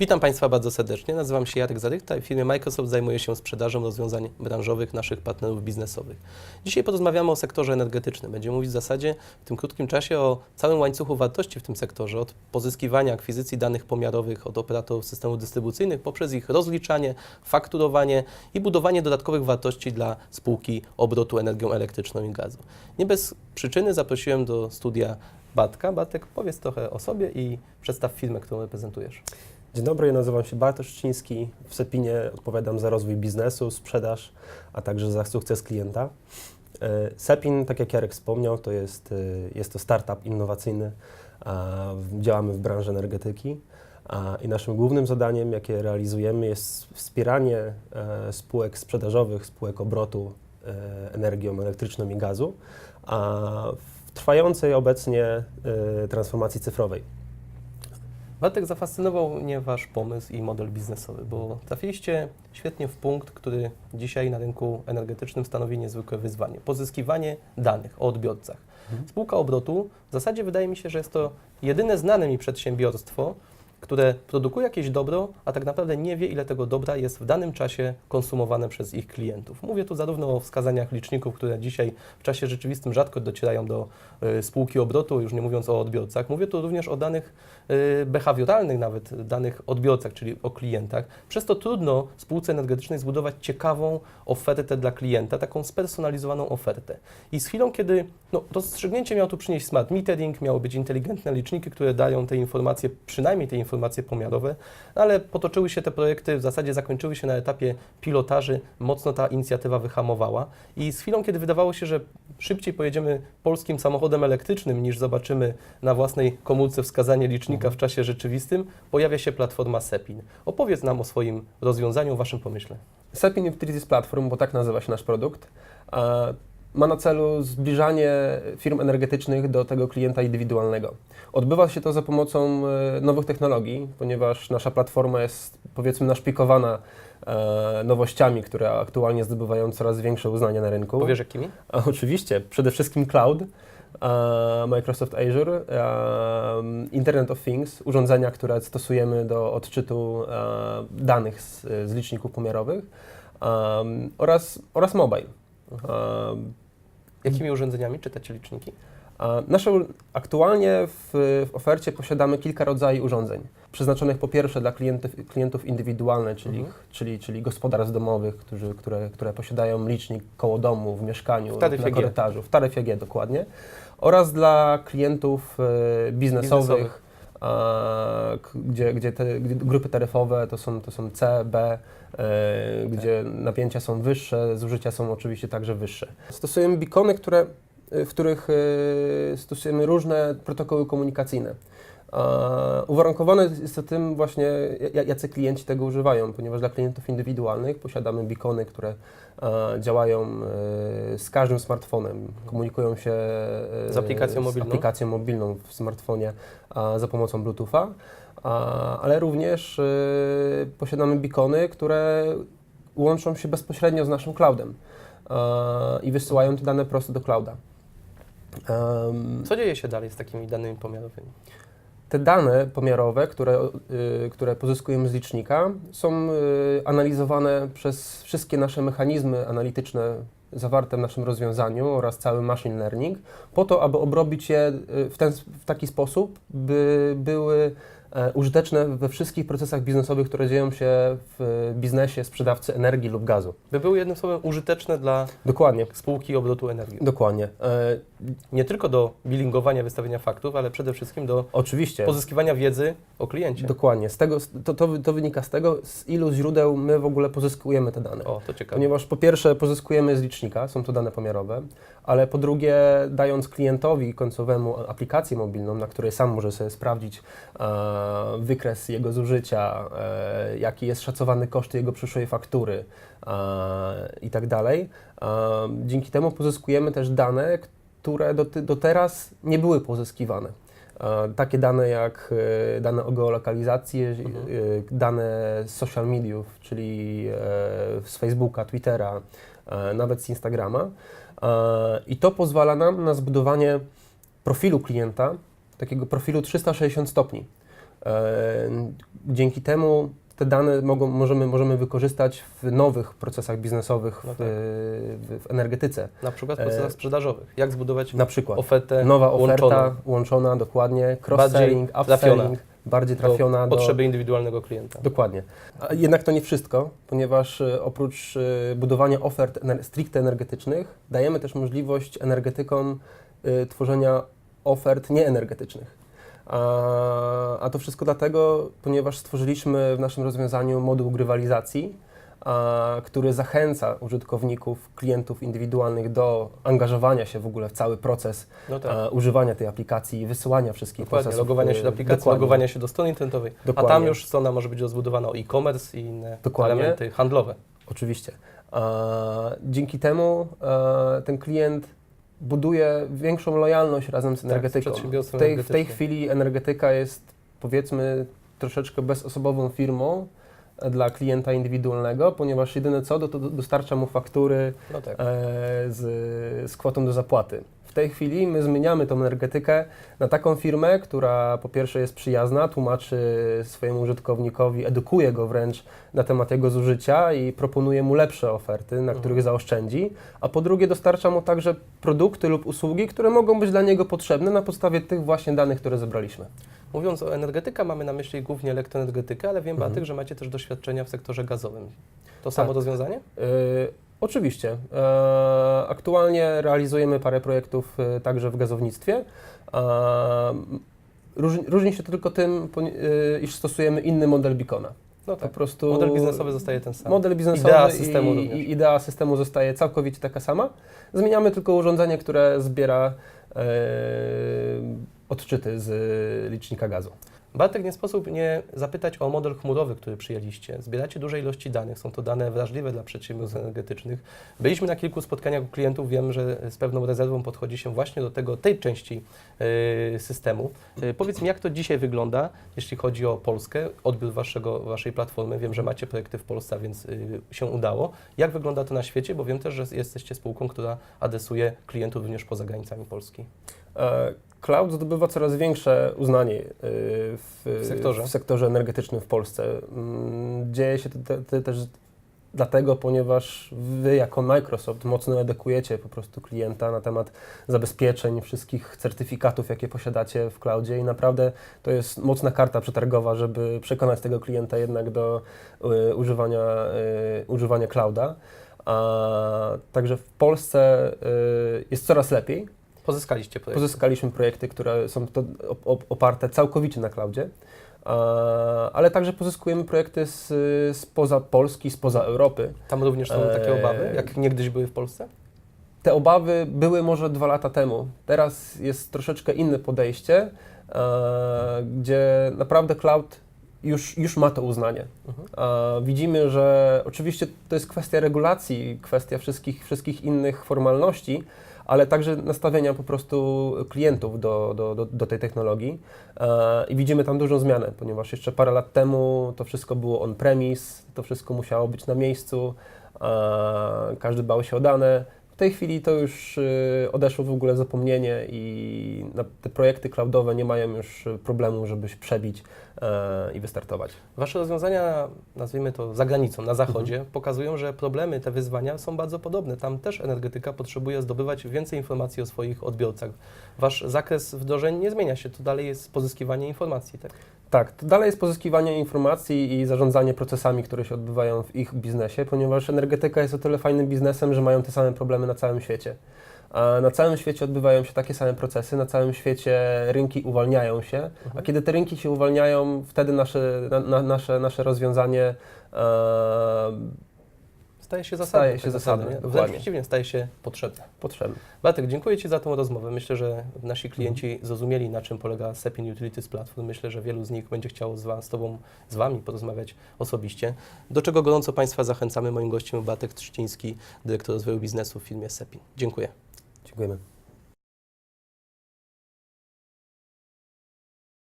Witam Państwa bardzo serdecznie. Nazywam się Jarek Zarychta i w firmie Microsoft zajmuję się sprzedażą rozwiązań branżowych naszych partnerów biznesowych. Dzisiaj porozmawiamy o sektorze energetycznym. Będziemy mówić w zasadzie w tym krótkim czasie o całym łańcuchu wartości w tym sektorze, od pozyskiwania, akwizycji danych pomiarowych od operatorów systemów dystrybucyjnych poprzez ich rozliczanie, fakturowanie i budowanie dodatkowych wartości dla spółki obrotu energią elektryczną i gazu. Nie bez przyczyny zaprosiłem do studia Bartka. Bartek, powiedz trochę o sobie i przedstaw firmę, którą reprezentujesz. Dzień dobry, ja nazywam się Bartosz Szczeciński. W Sepinie odpowiadam za rozwój biznesu, sprzedaż, a także za sukces klienta. E, Sepin, tak jak Jarek wspomniał, to jest, e, jest to startup innowacyjny. Działamy w branży energetyki i naszym głównym zadaniem, jakie realizujemy, jest wspieranie e, spółek sprzedażowych, spółek obrotu energią elektryczną i gazu, w trwającej obecnie transformacji cyfrowej. Bartek, zafascynował mnie Wasz pomysł i model biznesowy, bo trafiliście świetnie w punkt, który dzisiaj na rynku energetycznym stanowi niezwykłe wyzwanie. Pozyskiwanie danych o odbiorcach. Spółka obrotu w zasadzie wydaje mi się, że jest to jedyne znane mi przedsiębiorstwo, które produkuje jakieś dobro, a tak naprawdę nie wie, ile tego dobra jest w danym czasie konsumowane przez ich klientów. Mówię tu zarówno o wskazaniach liczników, które dzisiaj w czasie rzeczywistym rzadko docierają do y, spółki obrotu, już nie mówiąc o odbiorcach. Mówię tu również o danych y, behawioralnych, nawet danych odbiorcach, czyli o klientach. Przez to trudno spółce energetycznej zbudować ciekawą ofertę dla klienta, taką spersonalizowaną ofertę. I z chwilą, kiedy no, rozstrzygnięcie miał tu przynieść smart metering, miały być inteligentne liczniki, które dają te informacje, przynajmniej te informacje pomiarowe, ale potoczyły się te projekty, w zasadzie zakończyły się na etapie pilotaży, mocno ta inicjatywa wyhamowała i z chwilą, kiedy wydawało się, że szybciej pojedziemy polskim samochodem elektrycznym niż zobaczymy na własnej komórce wskazanie licznika w czasie rzeczywistym, pojawia się platforma Sepin. Opowiedz nam o swoim rozwiązaniu, o Waszym pomyśle. Sapin Utilities Platform, bo tak nazywa się nasz produkt, ma na celu zbliżanie firm energetycznych do tego klienta indywidualnego. Odbywa się to za pomocą e, nowych technologii, ponieważ nasza platforma jest powiedzmy naszpikowana e, nowościami, które aktualnie zdobywają coraz większe uznanie na rynku. Powiesz jakimi? A, Oczywiście, przede wszystkim cloud, Microsoft Azure, Internet of Things, urządzenia, które stosujemy do odczytu e, danych z, z liczników pomiarowych oraz, oraz mobile. Jakimi urządzeniami czytacie liczniki? Nasze, aktualnie w, w ofercie posiadamy kilka rodzajów urządzeń, przeznaczonych po pierwsze dla klientów, klientów indywidualnych, czyli, Mhm. czyli, czyli gospodarstw domowych, którzy, które, które posiadają licznik koło domu, w mieszkaniu, W na korytarzu, w taryfie G dokładnie, oraz dla klientów e, biznesowych, Biznesowych. a, gdzie, gdzie te gdzie grupy taryfowe to są, to są C, B, e, gdzie napięcia są wyższe, zużycia są oczywiście także wyższe. Stosujemy beacony, które, w których e, stosujemy różne protokoły komunikacyjne. A, Uwarunkowane jest to tym właśnie, ja- jacy klienci tego używają, ponieważ dla klientów indywidualnych posiadamy beacony, które e, działają e, z każdym smartfonem, komunikują się e, Z aplikacją z mobilną? aplikacją mobilną w smartfonie za pomocą Bluetootha, ale również e, posiadamy beacony, które łączą się bezpośrednio z naszym cloudem i wysyłają te dane prosto do clouda. Co dzieje się dalej z takimi danymi pomiarowymi? te dane pomiarowe, które, y, które pozyskujemy z licznika, są y, analizowane przez wszystkie nasze mechanizmy analityczne zawarte w naszym rozwiązaniu oraz cały machine learning, po to, aby obrobić je y, w, ten, w taki sposób, by były użyteczne we wszystkich procesach biznesowych, które dzieją się w biznesie sprzedawcy energii lub gazu. By były jednym słowem użyteczne dla Dokładnie. spółki obrotu energii. Dokładnie. E, Nie tylko do bilingowania, wystawienia faktów, ale przede wszystkim do oczywiście. pozyskiwania wiedzy o kliencie. Dokładnie. Z tego, to, to, to wynika z tego, z ilu źródeł my w ogóle pozyskujemy te dane. O, to ciekawe. Ponieważ po pierwsze pozyskujemy z licznika, są to dane pomiarowe, ale po drugie dając klientowi końcowemu aplikację mobilną, na której sam może sobie sprawdzić e, wykres jego zużycia, e, jaki jest szacowany koszt jego przyszłej faktury e, i tak dalej. E, dzięki temu pozyskujemy też dane, które do, do teraz nie były pozyskiwane. E, Takie dane jak e, dane o geolokalizacji, e, dane z social mediów, czyli z Facebooka, Twittera, nawet z Instagrama. I to pozwala nam na zbudowanie profilu klienta, takiego profilu 360 stopni. E, Dzięki temu te dane mogą, możemy, możemy wykorzystać w nowych procesach biznesowych No w, tak. w, w energetyce. Na przykład w E, procesach sprzedażowych. Jak zbudować Na przykład ofertę nowa oferta łączoną łączona dokładnie, cross-selling, upselling, bardziej do trafiona do, potrzeby indywidualnego klienta. Dokładnie. A jednak to nie wszystko, ponieważ e, oprócz e, budowania ofert stricte energetycznych, dajemy też możliwość energetykom e, tworzenia ofert nieenergetycznych. A, a to wszystko dlatego, ponieważ stworzyliśmy w naszym rozwiązaniu moduł grywalizacji, który zachęca użytkowników, klientów indywidualnych do angażowania się w ogóle w cały proces No tak. a, używania tej aplikacji i wysyłania wszystkich Dokładnie, procesów. logowania się do e, aplikacji, dokładnie. logowania się do strony internetowej, a Dokładnie. tam już strona może być rozbudowana o e-commerce i inne Dokładnie. elementy handlowe. Oczywiście. A, dzięki temu e, ten klient buduje większą lojalność razem z Tak, z energetyką. w, tej, w tej chwili energetyka jest powiedzmy troszeczkę bezosobową firmą e, dla klienta indywidualnego, ponieważ jedyne co, to, to dostarcza mu faktury No tak. e, z, z kwotą do zapłaty. W tej chwili my zmieniamy tą energetykę na taką firmę, która po pierwsze jest przyjazna, tłumaczy swojemu użytkownikowi, edukuje go wręcz na temat jego zużycia i proponuje mu lepsze oferty, na Mhm. których zaoszczędzi, a po drugie dostarcza mu także produkty lub usługi, które mogą być dla niego potrzebne na podstawie tych właśnie danych, które zebraliśmy. Mówiąc o energetyka, mamy na myśli głównie elektroenergetykę, ale wiem, Mhm. Batyk, że macie też doświadczenia w sektorze gazowym. To samo rozwiązanie? Yy, oczywiście. E, aktualnie realizujemy parę projektów e, także w gazownictwie. Różni, się to tylko tym, e, iż stosujemy inny model Beacona. No Po tak. prostu Model biznesowy zostaje ten sam. Model biznesowy Idea systemu i, i idea systemu zostaje całkowicie taka sama. Zmieniamy tylko urządzenie, które zbiera e, odczyty z licznika gazu. Bartek, nie sposób nie zapytać o model chmurowy, który przyjęliście. Zbieracie duże ilości danych, są to dane wrażliwe dla przedsiębiorstw energetycznych. Byliśmy na kilku spotkaniach u klientów, wiem, że z pewną rezerwą podchodzi się właśnie do tego, tej części y, systemu. Y, powiedz mi, jak to dzisiaj wygląda, jeśli chodzi o Polskę, odbiór waszego, waszej platformy. Wiem, że macie projekty w Polsce, więc y, się udało. Jak wygląda to na świecie, bo wiem też, że jesteście spółką, która adresuje klientów również poza granicami Polski. E, Cloud zdobywa coraz większe uznanie e, w, sektorze. w sektorze energetycznym w Polsce. Mm, Dzieje się to te, te też dlatego, ponieważ Wy jako Microsoft mocno edukujecie po prostu klienta na temat zabezpieczeń, wszystkich certyfikatów, jakie posiadacie w cloudzie i naprawdę to jest mocna karta przetargowa, żeby przekonać tego klienta jednak do e, używania, e, używania clouda. A, także w Polsce e, jest coraz lepiej. Pozyskaliście projekty. Pozyskaliśmy projekty, które są oparte całkowicie na cloudzie, ale także pozyskujemy projekty z, spoza Polski, spoza Europy. Tam również są takie Eee, obawy, jak niegdyś były w Polsce? Te obawy były może dwa lata temu. Teraz jest troszeczkę inne podejście, e, gdzie naprawdę cloud już, już ma to uznanie. Mhm. E, widzimy, że oczywiście to jest kwestia regulacji, kwestia wszystkich, wszystkich innych formalności, ale także nastawienia po prostu klientów do, do, do, do tej technologii. E, I widzimy tam dużą zmianę, ponieważ jeszcze parę lat temu to wszystko było on-premise, to wszystko musiało być na miejscu, e, każdy bał się o dane. W tej chwili to już y, odeszło w ogóle zapomnienie i te projekty cloudowe nie mają już y, problemu, żeby się przebić e, i wystartować. Wasze rozwiązania, nazwijmy to za granicą, na zachodzie, pokazują, że problemy, te wyzwania są bardzo podobne. Tam też energetyka potrzebuje zdobywać więcej informacji o swoich odbiorcach. Wasz zakres wdrożeń nie zmienia się, to dalej jest pozyskiwanie informacji, tak? Tak, to dalej jest pozyskiwanie informacji i zarządzanie procesami, które się odbywają w ich biznesie, ponieważ energetyka jest o tyle fajnym biznesem, że mają te same problemy na całym świecie. A na całym świecie odbywają się takie same procesy, na całym świecie rynki uwalniają się, a kiedy te rynki się uwalniają, wtedy nasze, na, na, nasze, nasze rozwiązanie e, Staje się zasadne. Staje się zasadne, nie? Wręcz dokładnie. przeciwnie, staje się potrzebne. potrzebne. Bartek, dziękuję Ci za tą rozmowę. Myślę, że nasi klienci zrozumieli, na czym polega Sepin Utilities Platform. Myślę, że wielu z nich będzie chciało z, wa- z Tobą, z Wami porozmawiać osobiście. Do czego gorąco Państwa zachęcamy. Moim gościem był Bartek Trzciński, dyrektor rozwoju biznesu w firmie Sepin. Dziękuję. Dziękujemy.